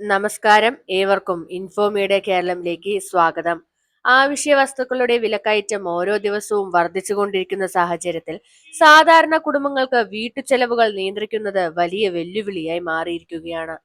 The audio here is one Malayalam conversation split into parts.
നമസ്കാരം. ഏവർക്കും ഇൻഫോമീഡിയ കേരളത്തിലേക്ക് സ്വാഗതം. ആവശ്യ വസ്തുക്കളുടെ വിലക്കയറ്റം ഓരോ ദിവസവും വർദ്ധിച്ചുകൊണ്ടിരിക്കുന്ന സാഹചര്യത്തിൽ സാധാരണ കുടുംബങ്ങൾക്ക് വീട്ടുചെലവുകൾ നിയന്ത്രിക്കുന്നത് വലിയ വെല്ലുവിളിയായി മാറിയിരിക്കുകയാണ്.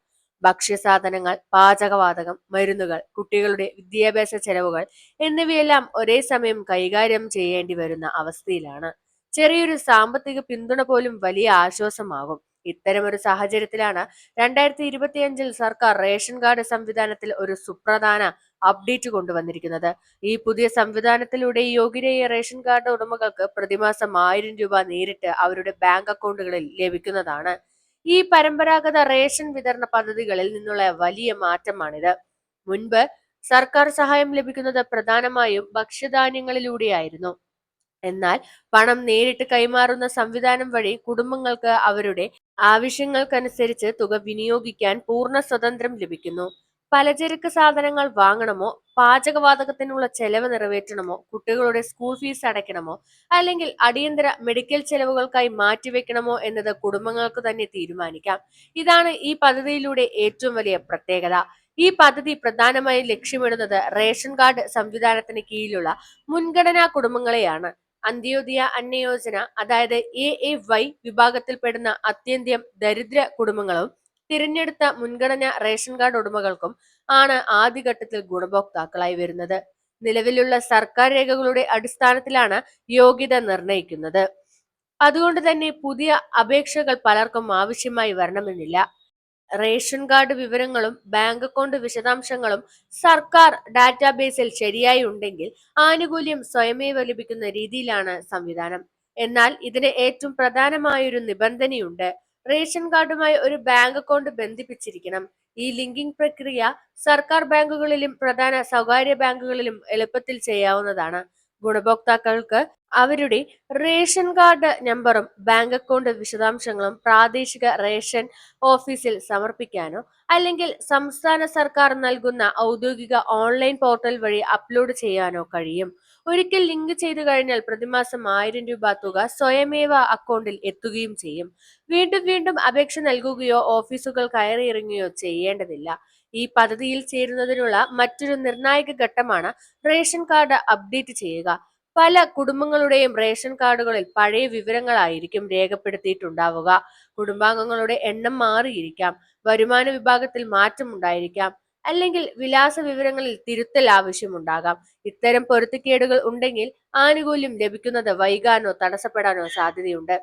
ഭക്ഷ്യസാധനങ്ങൾ പാചകവാതകം മരുന്നുകൾ കുട്ടികളുടെ വിദ്യാഭ്യാസ ചെലവുകൾ എന്നിവയെല്ലാം ഒരേ സമയം കൈകാര്യം ചെയ്യേണ്ടി വരുന്ന അവസ്ഥയിലാണ്. ചെറിയൊരു സാമ്പത്തിക പിന്തുണ പോലും വലിയ ആശ്വാസമാകും. ഇത്തരമൊരു സാഹചര്യത്തിലാണ് രണ്ടായിരത്തി ഇരുപത്തിയഞ്ചിൽ സർക്കാർ റേഷൻ കാർഡ് സംവിധാനത്തിൽ ഒരു സുപ്രധാന അപ്ഡേറ്റ് കൊണ്ടുവന്നിരിക്കുന്നത്. ഈ പുതിയ സംവിധാനത്തിലൂടെ യോഗ്യരായ റേഷൻ കാർഡ് ഉടമകൾക്ക് പ്രതിമാസം ആയിരം രൂപ നേരിട്ട് അവരുടെ ബാങ്ക് അക്കൗണ്ടുകളിൽ ലഭിക്കുന്നതാണ്. ഈ പരമ്പരാഗത റേഷൻ വിതരണ പദ്ധതികളിൽ നിന്നുള്ള വലിയ മാറ്റമാണിത്. മുൻപ് സർക്കാർ സഹായം ലഭിക്കുന്നത് പ്രധാനമായും ഭക്ഷ്യധാന്യങ്ങളിലൂടെയായിരുന്നു. എന്നാൽ പണം നേരിട്ട് കൈമാറുന്ന സംവിധാനം വഴി കുടുംബങ്ങൾക്ക് അവരുടെ ആവശ്യങ്ങൾക്കനുസരിച്ച് തുക വിനിയോഗിക്കാൻ പൂർണ സ്വതന്ത്രം ലഭിക്കുന്നു. പലചരക്ക് സാധനങ്ങൾ വാങ്ങണമോ പാചകവാതകത്തിനുള്ള ചെലവ് നിറവേറ്റണമോ കുട്ടികളുടെ സ്കൂൾ ഫീസ് അടയ്ക്കണമോ അല്ലെങ്കിൽ അടിയന്തര മെഡിക്കൽ ചെലവുകൾക്കായി മാറ്റിവെക്കണമോ എന്നത് കുടുംബങ്ങൾക്ക് തന്നെ തീരുമാനിക്കാം. ഇതാണ് ഈ പദ്ധതിയിലൂടെ ഏറ്റവും വലിയ പ്രത്യേകത. ഈ പദ്ധതി പ്രധാനമായും ലക്ഷ്യമിടുന്നത് റേഷൻ കാർഡ് സംവിധാനത്തിന് കീഴിലുള്ള മുൻഗണനാ കുടുംബങ്ങളെയാണ്. അന്ത്യോദയ അന്നയോജന അതായത് എ എ വൈ വിഭാഗത്തിൽപ്പെടുന്ന അത്യന്തം ദരിദ്ര കുടുംബങ്ങളും തിരഞ്ഞെടുത്ത മുൻഗണന റേഷൻ കാർഡ് ഉടമകൾക്കും ആണ് ആദ്യഘട്ടത്തിൽ ഗുണഭോക്താക്കളായി വരുന്നത്. നിലവിലുള്ള സർക്കാർ രേഖകളുടെ അടിസ്ഥാനത്തിലാണ് യോഗ്യത നിർണയിക്കുന്നത് അതുകൊണ്ട് തന്നെ പുതിയ അപേക്ഷകൾ പലർക്കും ആവശ്യമായി വരണമെന്നില്ല. റേഷൻ കാർഡ് വിവരങ്ങളും ബാങ്ക് അക്കൗണ്ട് വിശദാംശങ്ങളും സർക്കാർ ഡാറ്റാബേസിൽ ശരിയായി ഉണ്ടെങ്കിൽ ആനുകൂല്യം സ്വയമേവ ലഭിക്കുന്ന രീതിയിലാണ് സംവിധാനം. എന്നാൽ ഇതിന് ഏറ്റവും പ്രധാനമായൊരു നിബന്ധനയുണ്ട്. റേഷൻ കാർഡുമായി ഒരു ബാങ്ക് അക്കൗണ്ട് ബന്ധിപ്പിച്ചിരിക്കണം. ഈ ലിങ്കിംഗ് പ്രക്രിയ സർക്കാർ ബാങ്കുകളിലും പ്രധാന സ്വകാര്യ ബാങ്കുകളിലും എളുപ്പത്തിൽ ചെയ്യാവുന്നതാണ്. ഗുണഭോക്താക്കൾക്ക് അവരുടെ റേഷൻ കാർഡ് നമ്പറും ബാങ്ക് അക്കൗണ്ട് വിശദാംശങ്ങളും പ്രാദേശിക റേഷൻ ഓഫീസിൽ സമർപ്പിക്കാനോ അല്ലെങ്കിൽ സംസ്ഥാന സർക്കാർ നൽകുന്ന ഔദ്യോഗിക ഓൺലൈൻ പോർട്ടൽ വഴി അപ്ലോഡ് ചെയ്യാനോ കഴിയും. ഒരിക്കൽ ലിങ്ക് ചെയ്തു കഴിഞ്ഞാൽ പ്രതിമാസം ആയിരം രൂപ തുക സ്വയമേവ അക്കൗണ്ടിൽ എത്തുകയും ചെയ്യും. വീണ്ടും വീണ്ടും അപേക്ഷ നൽകുകയോ ഓഫീസുകൾ കയറിയിറങ്ങുകയോ ചെയ്യേണ്ടതില്ല. ഈ പദ്ധതിയിൽ ചേരുന്നതിനുള്ള മറ്റൊരു നിർണായക ഘട്ടമാണ് റേഷൻ കാർഡ് അപ്ഡേറ്റ് ചെയ്യുക. പല കുടുംബങ്ങളുടെയും റേഷൻ കാർഡുകളിൽ പഴയ വിവരങ്ങളായിരിക്കും രേഖപ്പെടുത്തിയിട്ടുണ്ടാവുക. കുടുംബാംഗങ്ങളുടെ എണ്ണം മാറിയിരിക്കാം. വരുമാന വിഭാഗത്തിൽ മാറ്റമുണ്ടായിരിക്കാം. അല്ലെങ്കിൽ വിലാസ വിവരങ്ങളിൽ തിരുത്തൽ ആവശ്യമുണ്ടാകാം. ഇത്തരം പൊരുത്തക്കേടുകൾ ഉണ്ടെങ്കിൽ ആനുകൂല്യം ലഭിക്കുന്നത് വൈകാനോ തടസ്സപ്പെടാനോ സാധ്യതയുണ്ട്.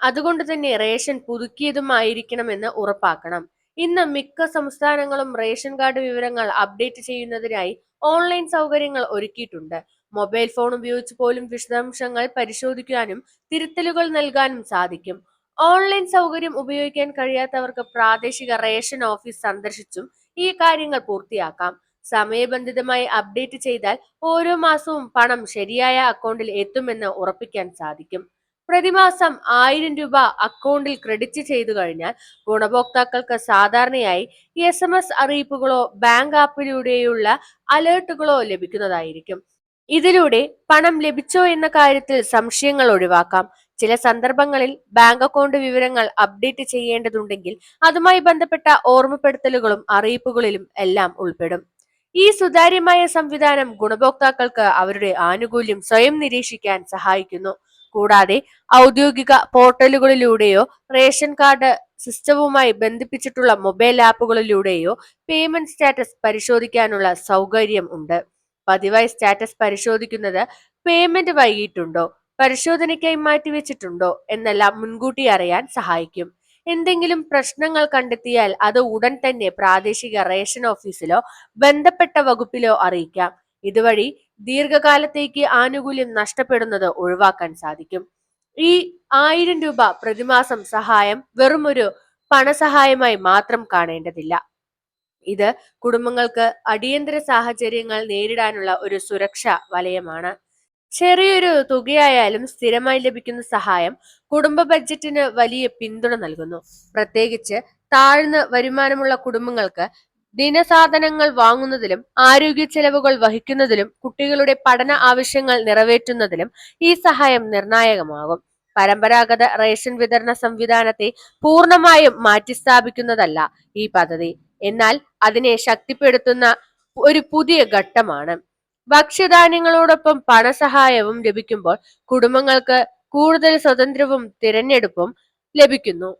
അതുകൊണ്ട് തന്നെ റേഷൻ പുതുക്കിയതുമായിരിക്കണമെന്ന് ഉറപ്പാക്കണം. ഇന്ന് മിക്ക സംസ്ഥാനങ്ങളും റേഷൻ കാർഡ് വിവരങ്ങൾ അപ്ഡേറ്റ് ചെയ്യുന്നതിനായി ഓൺലൈൻ സൗകര്യങ്ങൾ ഒരുക്കിയിട്ടുണ്ട്. മൊബൈൽ ഫോൺ ഉപയോഗിച്ച് പോലും വിശദാംശങ്ങൾ പരിശോധിക്കാനും തിരുത്തലുകൾ നൽകാനും സാധിക്കും. ഓൺലൈൻ സൗകര്യം ഉപയോഗിക്കാൻ കഴിയാത്തവർക്ക് പ്രാദേശിക റേഷൻ ഓഫീസ് സന്ദർശിച്ചും ഈ കാര്യങ്ങൾ പൂർത്തിയാക്കാം. സമയബന്ധിതമായി അപ്ഡേറ്റ് ചെയ്താൽ ഓരോ മാസവും പണം ശരിയായ അക്കൗണ്ടിൽ എത്തുമെന്ന് ഉറപ്പിക്കാൻ സാധിക്കും. പ്രതിമാസം ആയിരം രൂപ അക്കൗണ്ടിൽ ക്രെഡിറ്റ് ചെയ്തു കഴിഞ്ഞാൽ ഗുണഭോക്താക്കൾക്ക് സാധാരണയായി എസ് എം എസ് അറിയിപ്പുകളോ ബാങ്ക് ആപ്പിലൂടെയുള്ള അലേർട്ടുകളോ ലഭിക്കുന്നതായിരിക്കും. ഇതിലൂടെ പണം ലഭിച്ചോ എന്ന കാര്യത്തിൽ സംശയങ്ങൾ ഒഴിവാക്കാം. ചില സന്ദർഭങ്ങളിൽ ബാങ്ക് അക്കൗണ്ട് വിവരങ്ങൾ അപ്ഡേറ്റ് ചെയ്യേണ്ടതുണ്ടെങ്കിൽ അതുമായി ബന്ധപ്പെട്ട ഓർമ്മപ്പെടുത്തലുകളും അറിയിപ്പുകളിലും എല്ലാം ഉൾപ്പെടും. ഈ സുതാര്യമായ സംവിധാനം ഗുണഭോക്താക്കൾക്ക് അവരുടെ ആനുകൂല്യം സ്വയം നിരീക്ഷിക്കാൻ സഹായിക്കുന്നു. കൂടാതെ ഔദ്യോഗിക പോർട്ടലുകളിലൂടെയോ റേഷൻ കാർഡ് സിസ്റ്റവുമായി ബന്ധിപ്പിച്ചിട്ടുള്ള മൊബൈൽ ആപ്പുകളിലൂടെയോ പേയ്മെന്റ് സ്റ്റാറ്റസ് പരിശോധിക്കാനുള്ള സൗകര്യം ഉണ്ട്. പതിവായി സ്റ്റാറ്റസ് പരിശോധിക്കുന്നത് പേയ്മെന്റ് വൈകിട്ടുണ്ടോ പരിശോധനയ്ക്കായി മാറ്റിവെച്ചിട്ടുണ്ടോ എന്നെല്ലാം മുൻകൂട്ടി അറിയാൻ സഹായിക്കും. എന്തെങ്കിലും പ്രശ്നങ്ങൾ കണ്ടെത്തിയാൽ അത് ഉടൻ തന്നെ പ്രാദേശിക റേഷൻ ഓഫീസിലോ ബന്ധപ്പെട്ട വകുപ്പിലോ അറിയിക്കാം. ഇതുവഴി ദീർഘകാലത്തേക്ക് ആനുകൂല്യം നഷ്ടപ്പെടുന്നത് ഒഴിവാക്കാൻ സാധിക്കും. ഈ ആയിരം രൂപ പ്രതിമാസം സഹായം വെറുമൊരു പണസഹായമായി മാത്രം കാണേണ്ടതില്ല. ഇത് കുടുംബങ്ങൾക്ക് അടിയന്തര സാഹചര്യങ്ങൾ നേരിടാനുള്ള ഒരു സുരക്ഷാ വലയമാണ്. ചെറിയൊരു തുകയായാലും സ്ഥിരമായി ലഭിക്കുന്ന സഹായം കുടുംബ ബഡ്ജറ്റിന് വലിയ പിന്തുണ നൽകുന്നു. പ്രത്യേകിച്ച് താഴ്ന്ന വരുമാനമുള്ള കുടുംബങ്ങൾക്ക് ദിനസാധനങ്ങൾ വാങ്ങുന്നതിലും ആരോഗ്യ ചെലവുകൾ വഹിക്കുന്നതിലും കുട്ടികളുടെ പഠന ആവശ്യങ്ങൾ നിറവേറ്റുന്നതിലും ഈ സഹായം നിർണായകമാകും. പരമ്പരാഗത റേഷൻ വിതരണ സംവിധാനത്തെ പൂർണമായും മാറ്റിസ്ഥാപിക്കുന്നതല്ല ഈ പദ്ധതി. എന്നാൽ അതിനെ ശക്തിപ്പെടുത്തുന്ന ഒരു പുതിയ ഘട്ടമാണ്. ഭക്ഷ്യധാന്യങ്ങളോടൊപ്പം പണസഹായവും ലഭിക്കുമ്പോൾ കുടുംബങ്ങൾക്ക് കൂടുതൽ സ്വതന്ത്രവും തിരഞ്ഞെടുപ്പും ലഭിക്കുന്നു.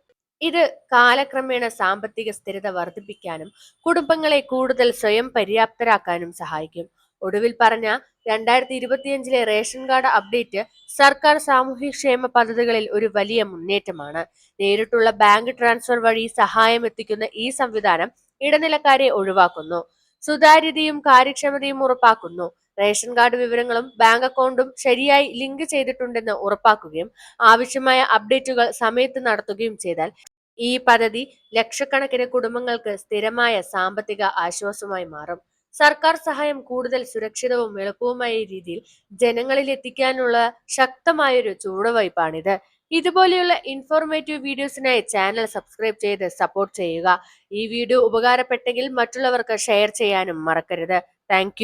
ഇത് കാലക്രമേണ സാമ്പത്തിക സ്ഥിരത വർദ്ധിപ്പിക്കാനും കുടുംബങ്ങളെ കൂടുതൽ സ്വയം പര്യാപ്തരാക്കാനും സഹായിക്കും. ഒടുവിൽ പറഞ്ഞ രണ്ടായിരത്തി ഇരുപത്തിയഞ്ചിലെ റേഷൻ കാർഡ് അപ്ഡേറ്റ് സർക്കാർ സാമൂഹ്യക്ഷേമ പദ്ധതികളിൽ ഒരു വലിയ മുന്നേറ്റമാണ്. നേരിട്ടുള്ള ബാങ്ക് ട്രാൻസ്ഫർ വഴി സഹായം എത്തിക്കുന്ന ഈ സംവിധാനം ഇടനിലക്കാരെ ഒഴിവാക്കുന്നു. സുതാര്യതയും കാര്യക്ഷമതയും ഉറപ്പാക്കുന്നു. റേഷൻ കാർഡ് വിവരങ്ങളും ബാങ്ക് അക്കൗണ്ടും ശരിയായി ലിങ്ക് ചെയ്തിട്ടുണ്ടെന്ന് ഉറപ്പാക്കുകയും ആവശ്യമായ അപ്ഡേറ്റുകൾ സമയത്ത് നടത്തുകയും ചെയ്താൽ ഈ പദ്ധതി ലക്ഷക്കണക്കിന് കുടുംബങ്ങൾക്ക് സ്ഥിരമായ സാമ്പത്തിക ആശ്വാസമായി മാറും. സർക്കാർ സഹായം കൂടുതൽ സുരക്ഷിതവും എളുപ്പവുമായ രീതിയിൽ ജനങ്ങളിൽ എത്തിക്കാനുള്ള ശക്തമായൊരു ചുവടുവയ്പാണിത്. ഇതുപോലെയുള്ള ഇൻഫോർമേറ്റീവ് വീഡിയോസിനായി ചാനൽ സബ്സ്ക്രൈബ് ചെയ്ത് സപ്പോർട്ട് ചെയ്യുക. ഈ വീഡിയോ ഉപകാരപ്പെട്ടെങ്കിൽ മറ്റുള്ളവർക്ക് ഷെയർ ചെയ്യാനും മറക്കരുത്. താങ്ക്